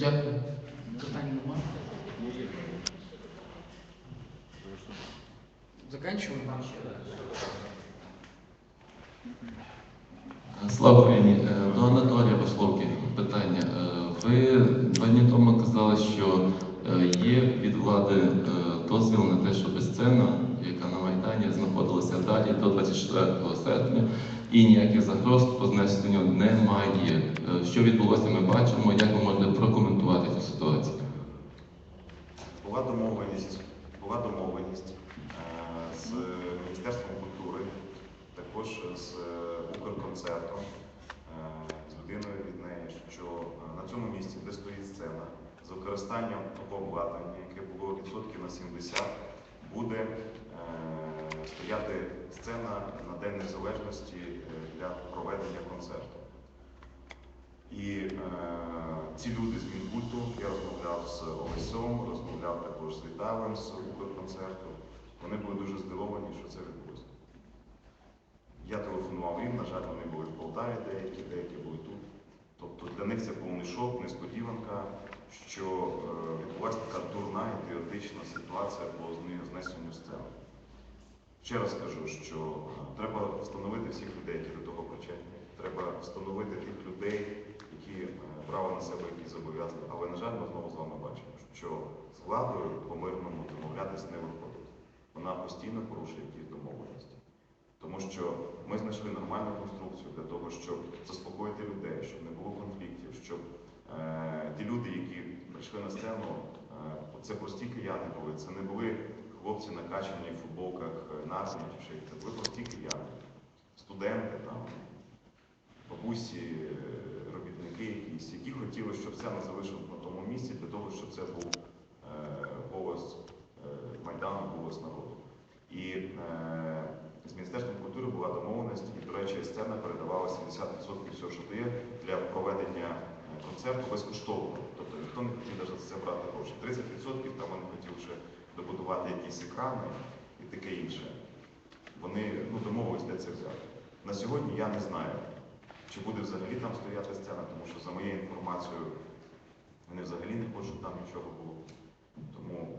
Дякую. Питань немає. Заканчиваем? Слава Україні. Е, До Анатолія Весловки питання. Е, Ви два дні тому казали, що е, є від влади дозвіл на те, щоб сцена, яка на Майдані знаходилася далі до 24 серпня, і ніяких загроз по знесенню немає. Е, Що відбулося, ми бачимо. Як ви можете прокоментувати цю ситуацію? Була домовленість, була домовленість е, з Міністерством культури, також з е, Укрконцертом, з людиною від неї, що на цьому місці, де стоїть сцена, з використанням того обладнання, яке було відсотків на 70, буде е, стояти сцена на День Незалежності е, для проведення концерту. І е, ці люди з Мінкульту, я розмовляв з Олесем, розмовляв також з Віталем з Укрконцерту. Вони були дуже здивовані, що це відбулося. Я телефонував їм, на жаль, вони були в Полтаві, деякі, деякі були тут. Тобто для них це повний шок, несподіванка, що е, відбулася така дурна ідіотична ситуація по знесенню сцени. Ще раз кажу, що е, треба встановити всіх людей, які до того причетні. Треба встановити тих людей, які е, брали на себе якісь зобов'язання. Але, на жаль, ми знову з вами бачимо, що з владою по-мирному домовлятись не виходить. Вона постійно порушує якісь домовленості. Тому що ми знайшли нормальну конструкцію для того, щоб заспокоїти людей, щоб не було конфліктів, щоб ті люди, які прийшли на сцену, е, це прості кияни були, це не були хлопці накачані в футболках е, нації чи ще це були прості кияни, студенти там, бабусі, е, робітники якісь, які хотіли, щоб сцена залишилась на тому місці для того, щоб це був е, голос е, Майдану, голос народу. І е, з Міністерством культури була домовленість, і, до речі, сцена передавала 70% всього, що дає для проведення е, концерту безкоштовно. Тобто ніхто не хотів навіть за це брати гроші. 30% там вони хотіли ще добудувати якісь екрани і таке інше. Вони ну, домовились, де це взяти. На сьогодні я не знаю, чи буде взагалі там стояти сцена, тому що за моєю інформацією вони взагалі не хочуть, щоб там нічого було. Тому,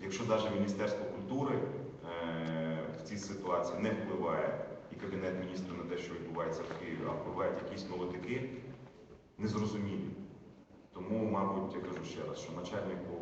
якщо навіть Міністерство культури е, в цій ситуації не впливає і Кабінет міністрів на те, що відбувається в Києві, а впливають якісь молодики, незрозумілі. Тому, мабуть, я кажу ще раз, що начальнику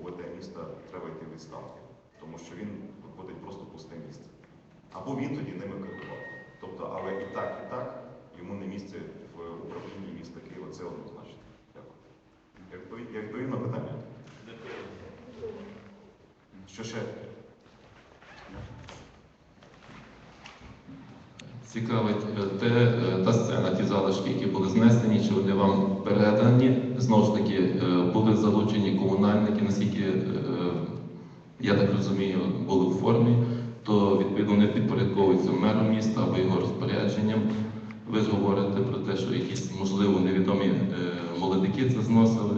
УВД міста треба йти в відставку, тому що він виходить просто пусте місце. Або він тоді ними керував. Тобто, але і так, і так йому не місце в управлінні міста Києва, це однозначно. Дякую. Я відповів- на питання. Що ще? Цікавить е, те, е, та сцена, ті залишки, які були знесені, чи вони вам передані. Знову ж таки, е, були залучені комунальники, наскільки я так розумію, були в формі, то відповідно не підпорядковуються меру міста або його розпорядженням. Ви ж говорите про те, що якісь, можливо, невідомі молодики це зносили.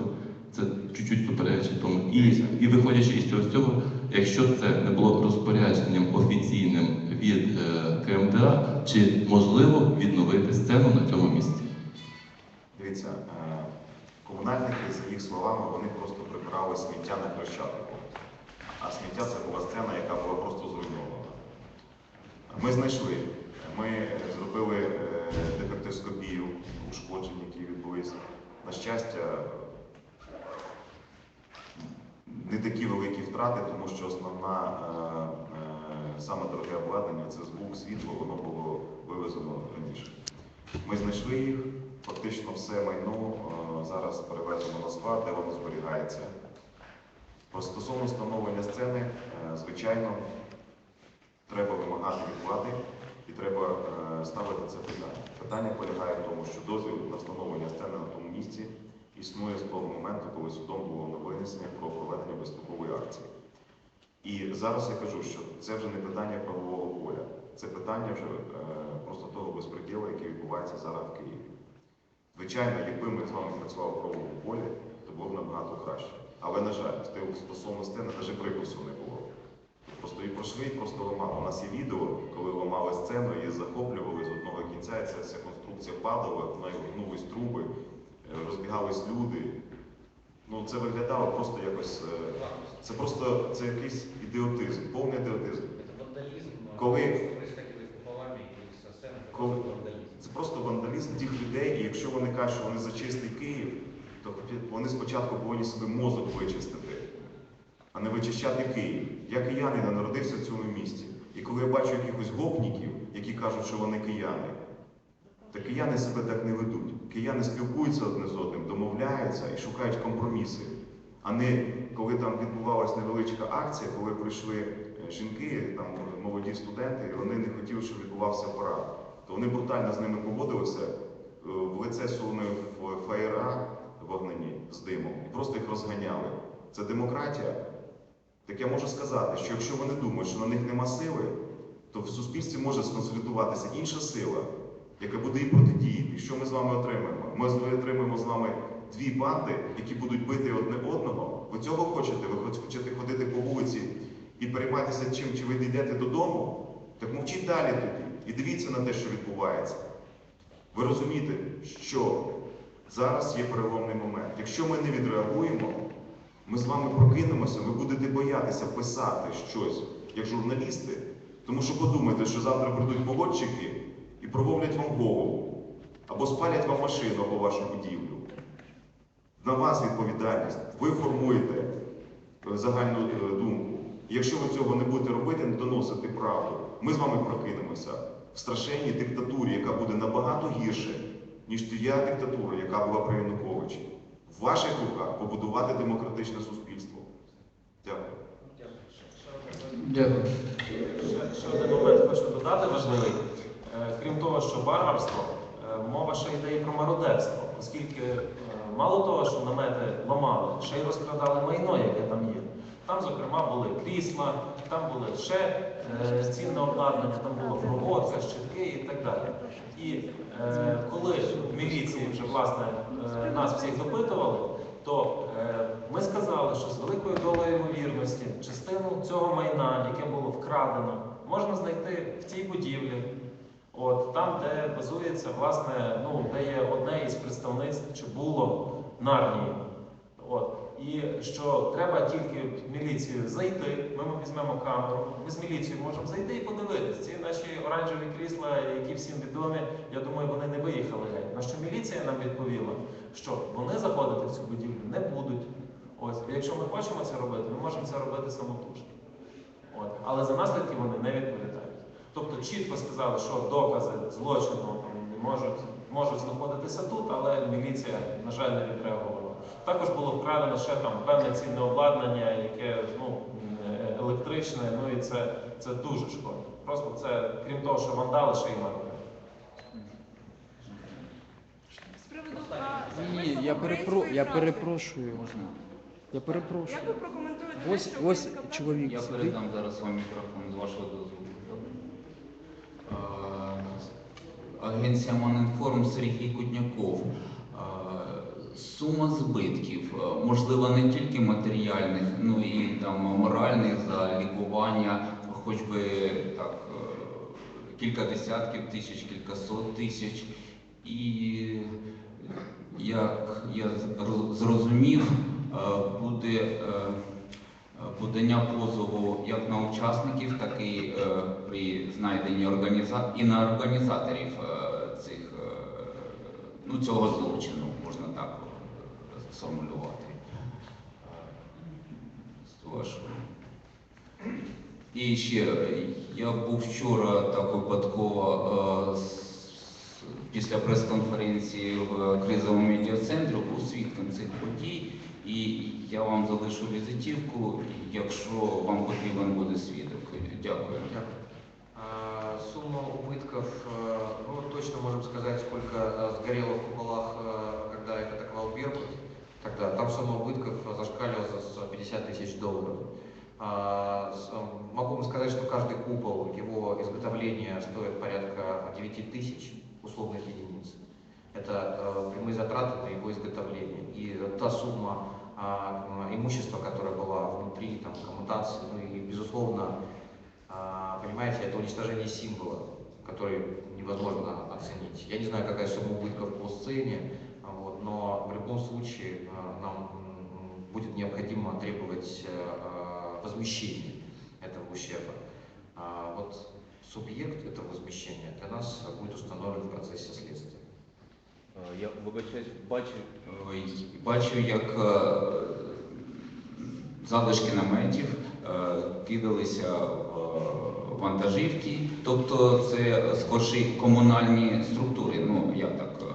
Це чуть-чуть суперечить тому. І, і виходячи із цього, цього, якщо це не було розпорядженням офіційним від е, КМДА, чи можливо відновити сцену на цьому місці? Дивіться, е, комунальники, за їх словами, вони просто прибирали сміття на Хрещатику. А сміття це була сцена, яка була просто зруйнована. Ми знайшли, ми зробили е, дефектоскопію ушкоджень, які відбулися. На щастя, не такі великі втрати, тому що основна е, саме дороге обладнання це звук, світло, воно було вивезено раніше. Ми знайшли їх, фактично все майно е, зараз перевезено на склад, де воно зберігається. Стосовно встановлення сцени, е, звичайно, треба вимагати від влади і треба е, ставити це питання. Питання полягає в тому, що дозвіл на встановлення сцени на тому місці існує з того моменту, коли судом було на винесення про проведення безстрокової акції. І зараз я кажу, що це вже не питання правового поля, це питання вже е, просто того безпреділу, який відбувається зараз в Києві. Звичайно, якби ми з вами працювали в правовому полі, то було б набагато краще. Але, на жаль, стосовно сцени навіть припису не було. Просто її пройшли і просто ламали. У нас є відео, коли ламали сцену, її захоплювали з одного кінця, і ця вся конструкція падала, в неї гнулись труби, е, розбігались люди. Ну це виглядало просто якось. е, Це просто це якийсь ідіотизм, повний ідіотизм. Это вандализм, э, Коли- происходило с куполами и со сцены, это Коли- просто вандализм. Це просто вандалізм тих людей, і якщо вони кажуть, що вони за чистий Київ, то вони спочатку повинні собі мозок вичистити, а не вичищати Київ. Я киянин, я народився в цьому місті. І коли я бачу якихось гопніків, які кажуть, що вони кияни, то кияни себе так не ведуть. Кияни спілкуються одне з одним, домовляються і шукають компроміси. А не коли там відбувалася невеличка акція, коли прийшли е, жінки, там е, молоді студенти, і вони не хотіли, щоб відбувався парад. То вони брутально з ними поводилися, е, в лице сунули в фаєра вогнені з димом і просто їх розганяли. Це демократія. Так я можу сказати, що якщо вони думають, що на них нема сили, то в суспільстві може сконсолідуватися інша сила, яка буде і протидіяти. Що ми з вами отримаємо? Ми отримаємо з вами дві банди, які будуть бити одне одного. Ви цього хочете? Ви хочете ходити по вулиці і перейматися чим, чи ви дійдете додому? Так мовчіть далі тоді і дивіться на те, що відбувається. Ви розумієте, що зараз є переломний момент. Якщо ми не відреагуємо, ми з вами прокинемося, ви будете боятися писати щось як журналісти, тому що подумайте, що завтра прийдуть погодчики і прововлять вам голову, або спалять вам машину або вашу будівлю. На вас відповідальність. Ви формуєте е, загальну е, думку. Якщо ви цього не будете робити, не доносити правду, ми з вами прокинемося в страшенній диктатурі, яка буде набагато гірше, ніж тія диктатура, яка була при Януковичі. В ваших руках побудувати демократичне суспільство. Дякую. Дякую. Ще, один момент хочу додати важливий. Е, Крім що варварство, е, мова ще йде і про мародерство, оскільки е, мало того, що намети ламали, ще й розкрадали майно, яке там є. Там, зокрема, були крісла, там були ще е, цінне обладнання, там була проводка, щитки і так далі. І е, коли в міліції вже власне е, нас всіх допитували, то е, ми сказали, що з великою долею ймовірності частину цього майна, яке було вкрадено, можна знайти в тій будівлі, от там, де базується, власне, ну де є одне із представництв, чи було нарнії. От. І що треба тільки міліцію зайти, ми візьмемо камеру, ми з міліцією можемо зайти і подивитися. Ці наші оранжеві крісла, які всім відомі, я думаю, вони не виїхали геть. На що міліція нам відповіла, що вони заходити в цю будівлю не будуть. Ось, якщо ми хочемо це робити, ми можемо це робити самотужки. От. Але за наслідки вони не відповідають. Тобто чітко сказали, що докази злочину там, можуть, можуть знаходитися тут, але міліція, на жаль, не відреагувала. Також було вкрадено ще там певне цінне обладнання, яке ну, електричне, ну і це, це дуже шкодить. Просто це, крім того, що вандали, ще й. З Ні, я, перепро... я перепрошую. Я перепрошую. Як ви прокоментуєте Ось, ось чоловік Я передам зараз вам мікрофон з вашого дозволу. Добре? Е, Агенція Манінформ Сергій Кутняков. Е, Сума збитків, е, можливо, не тільки матеріальних, ну і там моральних за лікування, хоч би так е, кілька десятків тисяч, кількасот тисяч. І як я зрозумів, буде подання позову як на учасників, так і е, при знайденні і на організаторів е, цих, е, ну, цього злочину, можна так е, сформулювати. І ще е, я був вчора так випадково е, після прес-конференції в кризовому медіа-центрі, був свідком цих подій. І я вам залишу візитівку, якщо вам потрібен буде свідок. Дякую. А, Сумма убытков, э, ну точно можем сказать, сколько э, сгорело в куполах, э, когда их атаковал Беркут. Тогда там сумма убытков зашкаливала за 50 тысяч долларов. А, с- э, Могу вам сказать, что каждый купол, его изготовление стоит порядка 9 тысяч условных единиц. Это э, прямые затраты на его изготовление. И та сумма а, м, имущества, которая была внутри, там, коммутации, ну и, безусловно, а, понимаете, это уничтожение символа, который невозможно оценить. Я не знаю, какая сумма убытков по сцене, вот, но в любом случае а, нам будет необходимо требовать э, возмещения этого ущерба. Вот субъект этого возмещения для нас будет установлен в процессе следствия. Е, Я вибачаюсь, бачу, Ой, Бачу, як е, залишки наметів е, кидалися в е, вантажівки, тобто це скорше комунальні структури. Ну як так? е,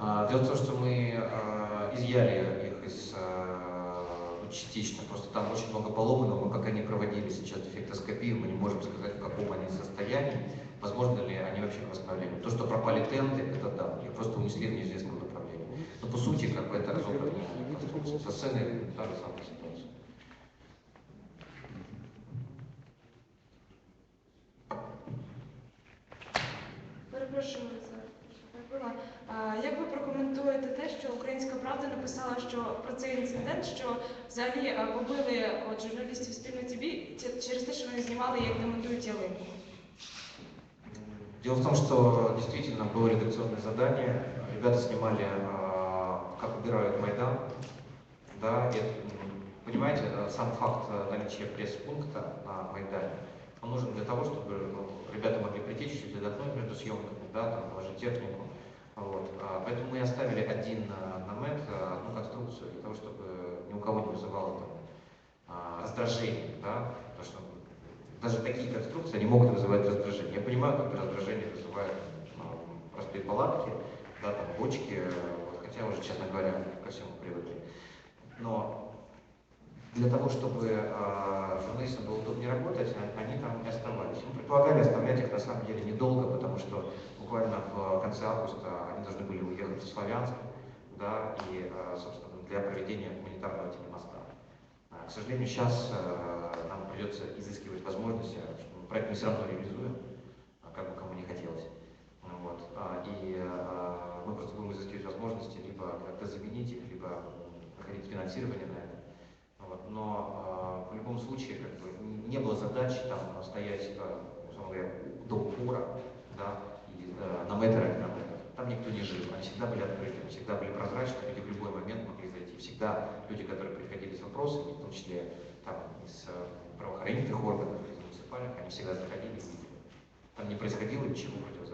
А, Дело в том, что мы а, изъяли их из а, ну, частично, просто там очень много поломанного, мы как они проводили сейчас дефектоскопию, мы не можем сказать, в каком они состоянии, возможно ли они вообще к восстановлению. То, что пропали тенты, это да, их просто унесли в неизвестном направлении. Но по сути, как бы это разобранная конструкция. Со сцены та же самая ситуация. Перепрошую за перебила. А, Як ви прокоментуєте те, що Українська правда написала, що про цей інцидент, що взагалі а, побили от, журналістів спільноті бій ті- через те, що вони знімали, як демонтують ялинку? Дело в том, что действительно было редакционное задание. Ребята снимали, а, как убирают Майдан. Да, м, понимаете, э, сам факт э, наличия пресс-пункта на Майдане, он нужен для того, чтобы ну, ребята могли прийти чуть-чуть отдохнуть между съемками, да, там, положить технику. Вот. А, Поэтому мы оставили один э, намет, одну конструкцию, для того, чтобы ни у кого не вызывало там, раздражение, да, потому что даже такие конструкции, они могут вызывать раздражение. Я понимаю, как раздражение вызывает ну, простые палатки, да, там бочки, хотя уже, честно говоря, ко всему привыкли. Но для того, чтобы э, журналистам было удобнее работать, они там и оставались. Мы предполагали оставлять их на самом деле недолго, потому что буквально в конце августа они должны были уехать в Славянск, да, и, э, собственно, для проведения гуманитарного телемоста. А, К сожалению, сейчас нам придется изыскивать возможности, что проект мы все реализуем, а, как бы кому не хотелось. Вот. А, И а, мы просто будем изыскивать возможности либо как-то заменить их, либо находить финансирование на это. Вот. Но а, в любом случае как бы, не было задачи там стоять, а, условно говоря, до упора, да, и а, на метр никто не жил, они всегда были открыты, они всегда были прозрачны, люди в любой момент могли зайти. Всегда люди, которые приходили с вопросами, в том числе там, из э, правоохранительных органов, из муниципальных, они всегда заходили и видели. Там не происходило ничего противозаконного.